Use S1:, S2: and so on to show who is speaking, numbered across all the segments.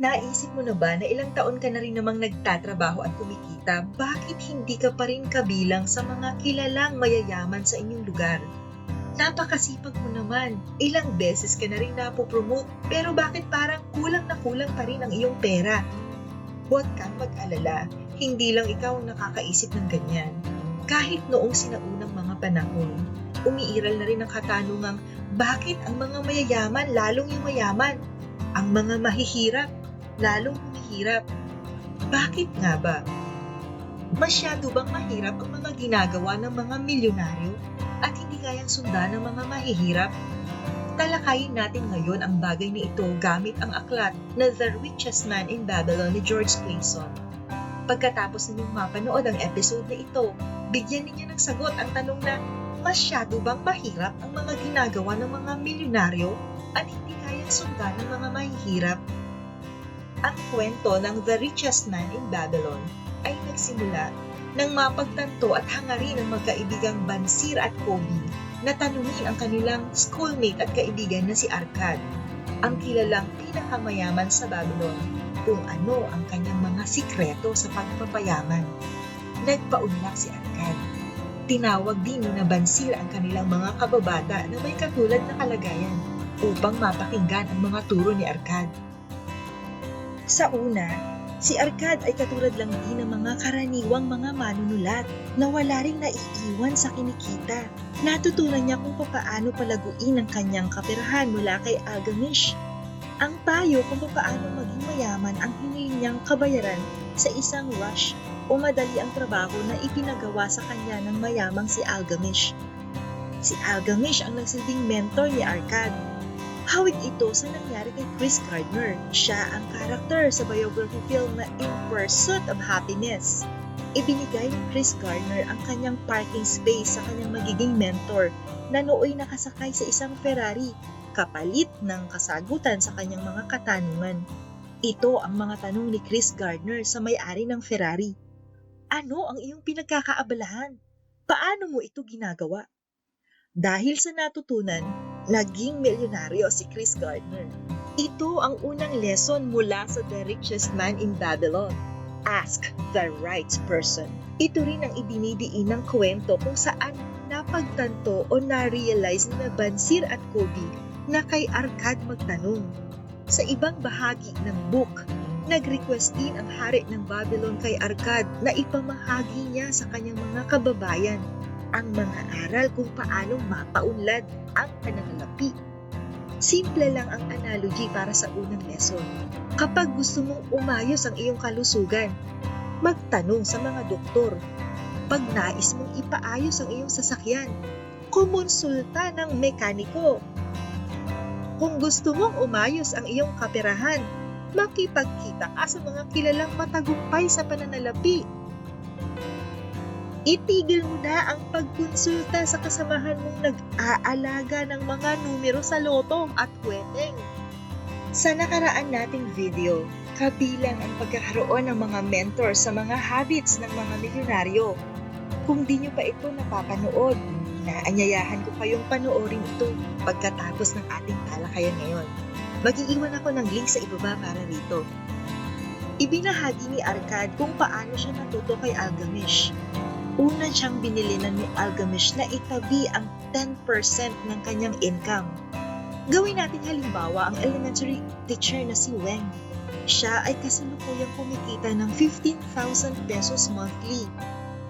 S1: Naisip mo na ba na ilang taon ka na rin namang nagtatrabaho at kumikita, bakit hindi ka pa rin kabilang sa mga kilalang mayayaman sa inyong lugar? Napakasipag mo naman. Ilang beses ka na rin napopromote, pero bakit parang kulang na kulang pa rin ang iyong pera? Huwag kang mag-alala, hindi lang ikaw ang nakakaisip ng ganyan. Kahit noong sinaunang mga panahon, umiiral na rin ang katanungang bakit ang mga mayayaman lalong yumayaman? Ang mga mahihirap lalong humihirap. Bakit nga ba? Masyado bang mahirap ang mga ginagawa ng mga milyonaryo at hindi kayang sundan ng mga mahihirap? Talakayin natin ngayon ang bagay na ito gamit ang aklat na The Richest Man in Babylon ni George Clayson. Pagkatapos ninyong mapanood ang episode na ito, bigyan ninyo ng sagot ang tanong na masyado bang mahirap ang mga ginagawa ng mga milyonaryo at hindi kayang sundan ng mga mahihirap? Ang kwento ng The Richest Man in Babylon ay nagsimula nang mapagtanto at hangarin ng magkaibigang Bansir at Kobe na tanungin ang kanilang schoolmate at kaibigan na si Arkad, ang kilalang pinakamayaman sa Babylon, kung ano ang kanyang mga sikreto sa pagpapayaman. Nagpaunlak si Arkad. Tinawag din ni Bansir ang kanilang mga kababata na may katulad na kalagayan upang mapakinggan ang mga turo ni Arkad. Sa una, si Arkad ay katulad lang din ng mga karaniwang mga manunulat na wala ring naiiwan sa kinikita. Natutunan niya kung paano palaguin ang kanyang kapirahan mula kay Algamish. Ang payo kung paano maging mayaman ang hiniling niyang kabayaran sa isang rush o madali ang trabaho na ipinagawa sa kanya ng mayamang si Algamish. Si Algamish ang nagsilbing mentor ni Arkad Hawig ito sa nangyari kay Chris Gardner. Siya ang karakter sa biography film na In Pursuit of Happiness. Ibinigay ni Chris Gardner ang kanyang parking space sa kanyang magiging mentor na nooy nakasakay sa isang Ferrari kapalit ng kasagutan sa kanyang mga katanungan. Ito ang mga tanong ni Chris Gardner sa may-ari ng Ferrari. Ano ang iyong pinagkakaabalahan? Paano mo ito ginagawa? Dahil sa natutunan, naging milyonaryo si Chris Gardner. Ito ang unang lesson mula sa The Richest Man in Babylon. Ask the right person. Ito rin ang ibinidiin ng kwento kung saan napagtanto o na-realize na Bansir at Kobe na kay Arkad magtanong. Sa ibang bahagi ng book, nag-request din ang hari ng Babylon kay Arkad na ipamahagi niya sa kanyang mga kababayan ang mga aral kung paano mapaunlad ang pananalapi. Simple lang ang analogy para sa unang lesson. Kapag gusto mong umayos ang iyong kalusugan, magtanong sa mga doktor. Pag nais mong ipaayos ang iyong sasakyan, kumonsulta ng mekaniko. Kung gusto mong umayos ang iyong kaperahan, makipagkita ka sa mga kilalang matagumpay sa pananalapi Itigil mo na ang pagkonsulta sa kasamahan mong nag-aalaga ng mga numero sa loto at kweteng. Sa nakaraan nating video, kabilang ang pagkakaroon ng mga mentor sa mga habits ng mga milyonaryo. Kung di nyo pa ito napapanood, inaanyayahan ko kayong panoorin ito pagkatapos ng ating talakayan ngayon. Mag-iiwan ako ng link sa ibaba para rito. Ibinahagi ni Arkad kung paano siya natuto kay Algamish una siyang binili na ni Algamish na itabi ang 10% ng kanyang income. Gawin natin halimbawa ang elementary teacher na si Weng. Siya ay kasalukuyang kumikita ng 15,000 pesos monthly.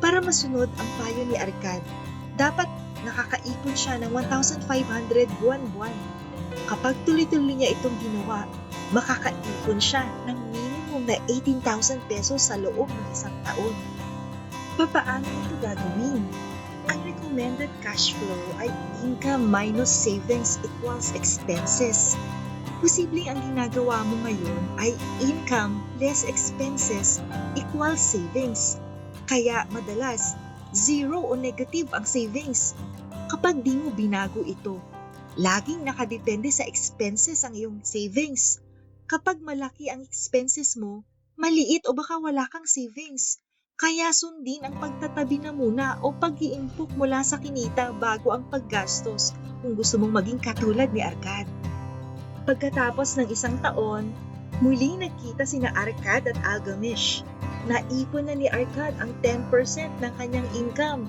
S1: Para masunod ang payo ni Arcad, dapat nakakaipon siya ng 1,500 buwan-buwan. Kapag tuloy-tuloy niya itong ginawa, makakaipon siya ng minimum na 18,000 pesos sa loob ng isang taon. Papaano ito gagawin? Ang recommended cash flow ay income minus savings equals expenses. Posibleng ang ginagawa mo ngayon ay income less expenses equals savings. Kaya madalas, zero o negative ang savings. Kapag di mo binago ito, laging nakadepende sa expenses ang iyong savings. Kapag malaki ang expenses mo, maliit o baka wala kang savings. Kaya sundin ang pagtatabi na muna o pag iimpok mula sa kinita bago ang paggastos kung gusto mong maging katulad ni Arcad. Pagkatapos ng isang taon, Muling nagkita sina Arkad at Algamish. Naipon na ni Arkad ang 10% ng kanyang income.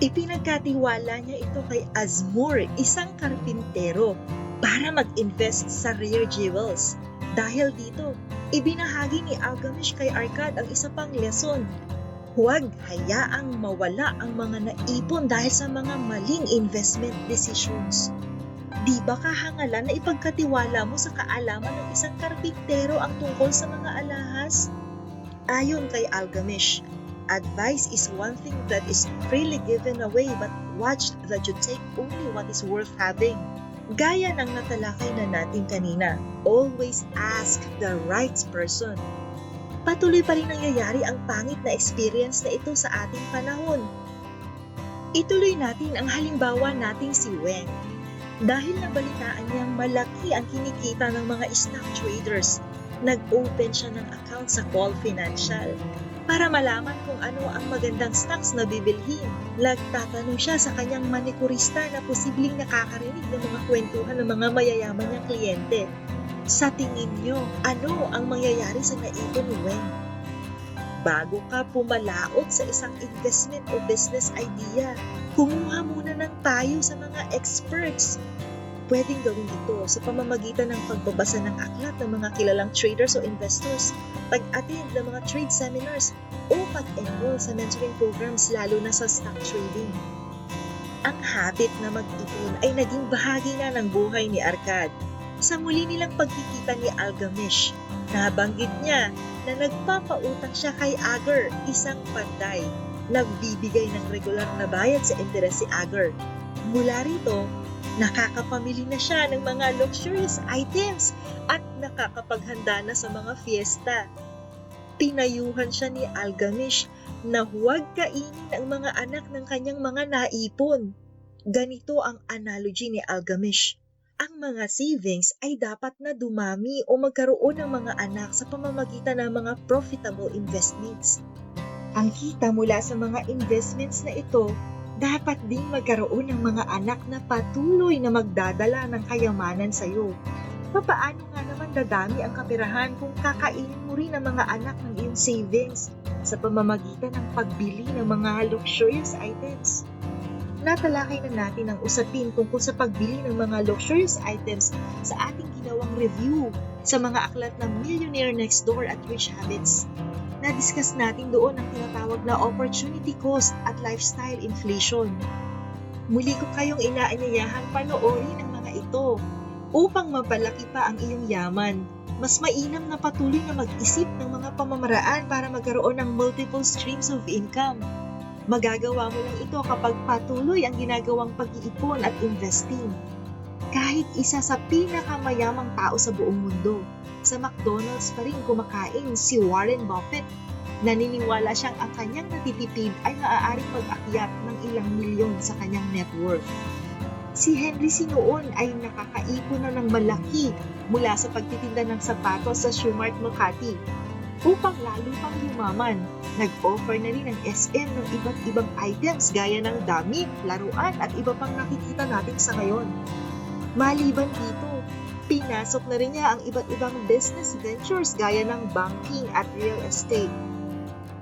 S1: Ipinagkatiwala niya ito kay Azmur, isang karpintero, para mag-invest sa rare jewels. Dahil dito, ibinahagi ni Algamish kay Arkad ang isa pang lesson. Huwag hayaang mawala ang mga naipon dahil sa mga maling investment decisions. Di ba kahangalan na ipagkatiwala mo sa kaalaman ng isang karpintero ang tungkol sa mga alahas? Ayon kay Algamish, advice is one thing that is freely given away but watch that you take only what is worth having. Gaya ng natalakay na natin kanina, always ask the right person. Patuloy pa rin nangyayari ang pangit na experience na ito sa ating panahon. Ituloy natin ang halimbawa nating si Weng. Dahil nabalitaan niyang malaki ang kinikita ng mga stock traders, nag-open siya ng account sa Call Financial para malaman kung ano ang magandang stocks na bibilhin. Nagtatanong siya sa kanyang manikurista na posibleng nakakarinig ng mga kwentuhan ng mga mayayaman niyang kliyente. Sa tingin niyo, ano ang mangyayari sa naipon ni Weng? Bago ka pumalaot sa isang investment o business idea, kumuha muna ng payo sa mga experts. Pwedeng gawin ito sa pamamagitan ng pagbabasa ng aklat ng mga kilalang traders o investors, pag-attend ng mga trade seminars, o pag-enroll sa mentoring programs lalo na sa stock trading. Ang habit na mag-ipon ay naging bahagi na ng buhay ni Arkad. Sa muli nilang pagkikita ni Algamish, nabanggit niya na nagpapautang siya kay Agar, isang panday. Nagbibigay ng regular na bayad sa interes si Agar. Mula rito, nakakapamili na siya ng mga luxurious items at nakakapaghanda na sa mga fiesta. Pinayuhan siya ni Algamish na huwag kainin ang mga anak ng kanyang mga naipon. Ganito ang analogy ni Algamish ang mga savings ay dapat na dumami o magkaroon ng mga anak sa pamamagitan ng mga profitable investments. Ang kita mula sa mga investments na ito, dapat ding magkaroon ng mga anak na patuloy na magdadala ng kayamanan sa iyo. Papaano nga naman dadami ang kapirahan kung kakainin mo rin ang mga anak ng iyong savings sa pamamagitan ng pagbili ng mga luxurious items? natalakay na natin ang usapin tungkol sa pagbili ng mga luxurious items sa ating ginawang review sa mga aklat ng Millionaire Next Door at Rich Habits. Na-discuss natin doon ang tinatawag na opportunity cost at lifestyle inflation. Muli ko kayong inaanyayahan panoorin ang mga ito upang mapalaki pa ang iyong yaman. Mas mainam na patuloy na mag-isip ng mga pamamaraan para magkaroon ng multiple streams of income Magagawa mo lang ito kapag patuloy ang ginagawang pag-iipon at investing. Kahit isa sa pinakamayamang tao sa buong mundo, sa McDonald's pa rin kumakain si Warren Buffett. Naniniwala siyang ang kanyang natitipid ay maaaring mag-akyat ng ilang milyon sa kanyang net worth. Si Henry C. noon ay nakakaipon na ng malaki mula sa pagtitinda ng sapatos sa Shoemart Makati upang lalo pang yumaman. Nag-offer na rin ang SM ng iba't ibang items gaya ng damit, laruan at iba pang nakikita natin sa ngayon. Maliban dito, pinasok na rin niya ang iba't ibang business ventures gaya ng banking at real estate.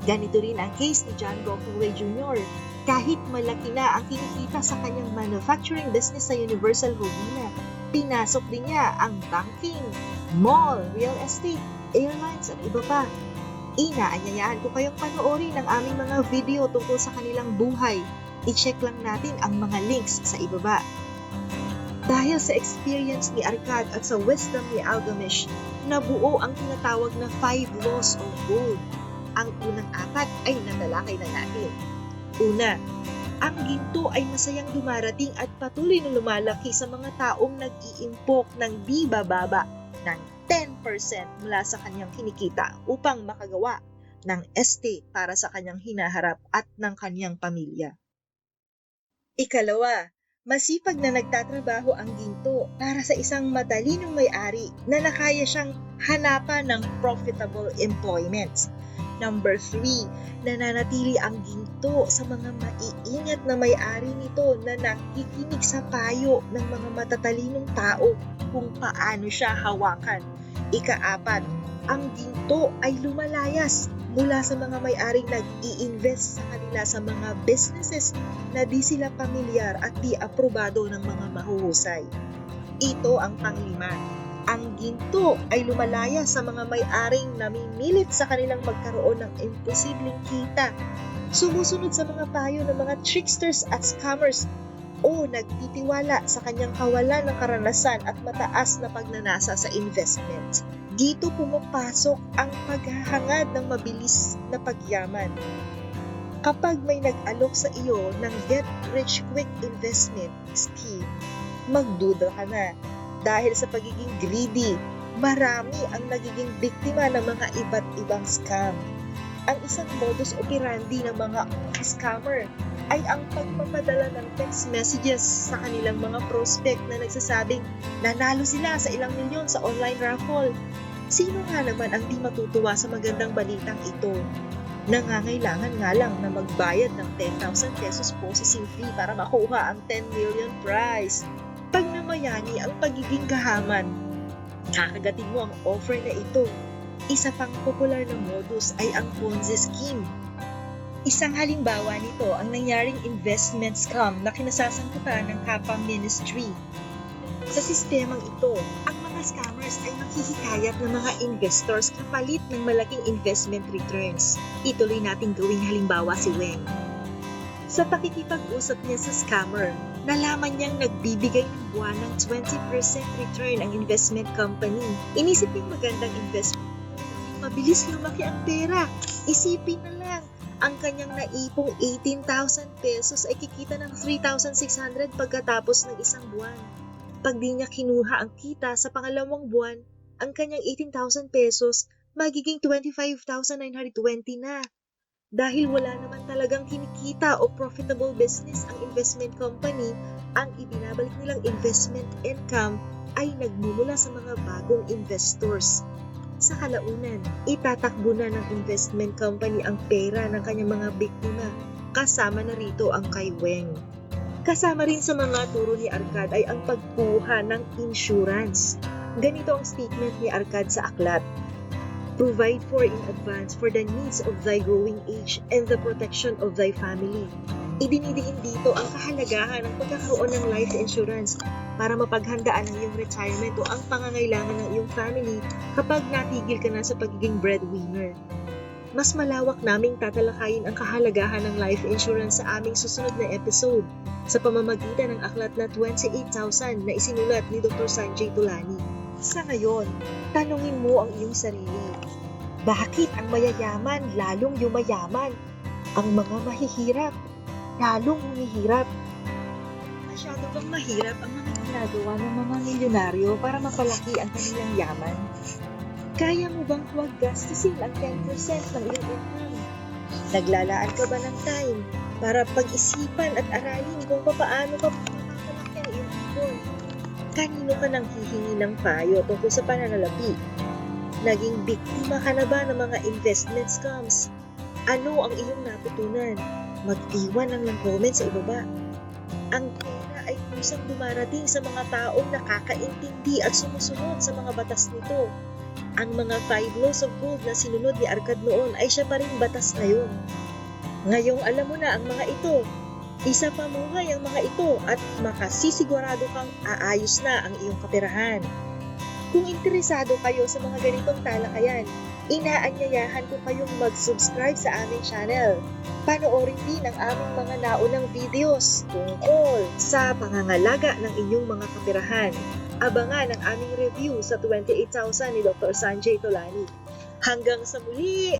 S1: Ganito rin ang case ni John Gokongwei Jr. Kahit malaki na ang kinikita sa kanyang manufacturing business sa Universal Robina, pinasok din niya ang banking, mall, real estate, airlines at iba pa. Inaanyayaan ko kayong panoorin ang aming mga video tungkol sa kanilang buhay. I-check lang natin ang mga links sa ibaba. Dahil sa experience ni Arkad at sa wisdom ni Algamish, nabuo ang tinatawag na Five Laws of Gold. Ang unang apat ay natalakay na natin. Una, ang ginto ay masayang dumarating at patuloy na lumalaki sa mga taong nag-iimpok ng di bababa ng 10% mula sa kanyang kinikita upang makagawa ng estate para sa kanyang hinaharap at ng kanyang pamilya. Ikalawa, masipag na nagtatrabaho ang ginto para sa isang matalinong may-ari na nakaya siyang hanapan ng profitable employment. Number 3, nananatili ang ginto sa mga maiingat na may-ari nito na nakikinig sa payo ng mga matatalinong tao kung paano siya hawakan Ikaapat, ang ginto ay lumalayas mula sa mga may-aring nag-i-invest sa kanila sa mga businesses na di sila pamilyar at di aprobado ng mga mahuhusay. Ito ang panglima. Ang ginto ay lumalaya sa mga may-aring namimilit sa kanilang magkaroon ng imposibleng kita. Sumusunod sa mga payo ng mga tricksters at scammers o nagtitiwala sa kanyang kawalan ng karanasan at mataas na pagnanasa sa investment. Dito pumapasok ang paghahangad ng mabilis na pagyaman. Kapag may nag-alok sa iyo ng get rich quick investment scheme, magduda ka na. Dahil sa pagiging greedy, marami ang nagiging biktima ng mga iba't ibang scam. Ang isang modus operandi ng mga scammer ay ang pagpapadala ng text messages sa kanilang mga prospect na nagsasabing nanalo sila sa ilang milyon sa online raffle. Sino nga naman ang di matutuwa sa magandang balitang ito? Nangangailangan nga lang na magbayad ng 10,000 pesos processing fee para makuha ang 10 million prize. Pag namayani ang pagiging gahaman, kakagatin mo ang offer na ito. Isa pang popular na modus ay ang Ponzi scheme. Isang halimbawa nito ang nangyaring investment scam na kinasasangkutan ng Kappa Ministry. Sa sistemang ito, ang mga scammers ay maghihikayat ng mga investors kapalit ng malaking investment returns. Ituloy nating gawing halimbawa si Weng. Sa pakikipag-usap niya sa scammer, nalaman niyang nagbibigay ng buwan ng 20% return ang investment company. Inisip niyang magandang investment. Mabilis lumaki ang pera. Isipin na lang, ang kanyang naipong 18,000 pesos ay kikita ng 3,600 pagkatapos ng isang buwan. Pag di niya kinuha ang kita sa pangalawang buwan, ang kanyang 18,000 pesos magiging 25,920 na. Dahil wala naman talagang kinikita o profitable business ang investment company, ang ibinabalik nilang investment income ay nagmumula sa mga bagong investors. Sa kalaunan, itatakbo na ng investment company ang pera ng kanyang mga biktima. Kasama na rito ang kay Weng. Kasama rin sa mga turo ni Arcad ay ang pagkuha ng insurance. Ganito ang statement ni Arcad sa aklat. Provide for in advance for the needs of thy growing age and the protection of thy family. Idinidiin dito ang kahalagahan ng pagkakaroon ng life insurance para mapaghandaan ang iyong retirement o ang pangangailangan ng iyong family kapag natigil ka na sa pagiging breadwinner. Mas malawak naming tatalakayin ang kahalagahan ng life insurance sa aming susunod na episode sa pamamagitan ng aklat na 28,000 na isinulat ni Dr. Sanjay Tulani. Sa ngayon, tanungin mo ang iyong sarili. Bakit ang mayayaman lalong yumayaman? Ang mga mahihirap lalong humihirap. Masyado bang mahirap ang mga ginagawa ng mga milyonaryo para mapalaki ang kanilang yaman? Kaya mo bang huwag gastusin ang 10% ng iyong income? Naglalaan ka ba ng time para pag-isipan at aralin kung paano ka mapapalaki ang iyong ipon? Kanino ka nang hihingi ng payo tungkol sa pananalapi? Naging biktima ka na ba ng mga investment scams? Ano ang iyong natutunan? Mag-iwan lang ng comment sa ibaba. Ang pera ay kusang dumarating sa mga taong nakakaintindi at sumusunod sa mga batas nito. Ang mga five laws of gold na sinunod ni Arcad noon ay siya pa rin batas ngayon. Ngayong alam mo na ang mga ito, isa pamuhay ang mga ito at makasisigurado kang aayos na ang iyong kaperahan. Kung interesado kayo sa mga ganitong talakayan, inaanyayahan ko kayong mag-subscribe sa aming channel. Panoorin din ang aming mga naunang videos tungkol sa pangangalaga ng inyong mga kaperahan. Abangan ang aming review sa 28,000 ni Dr. Sanjay Tolani. Hanggang sa muli!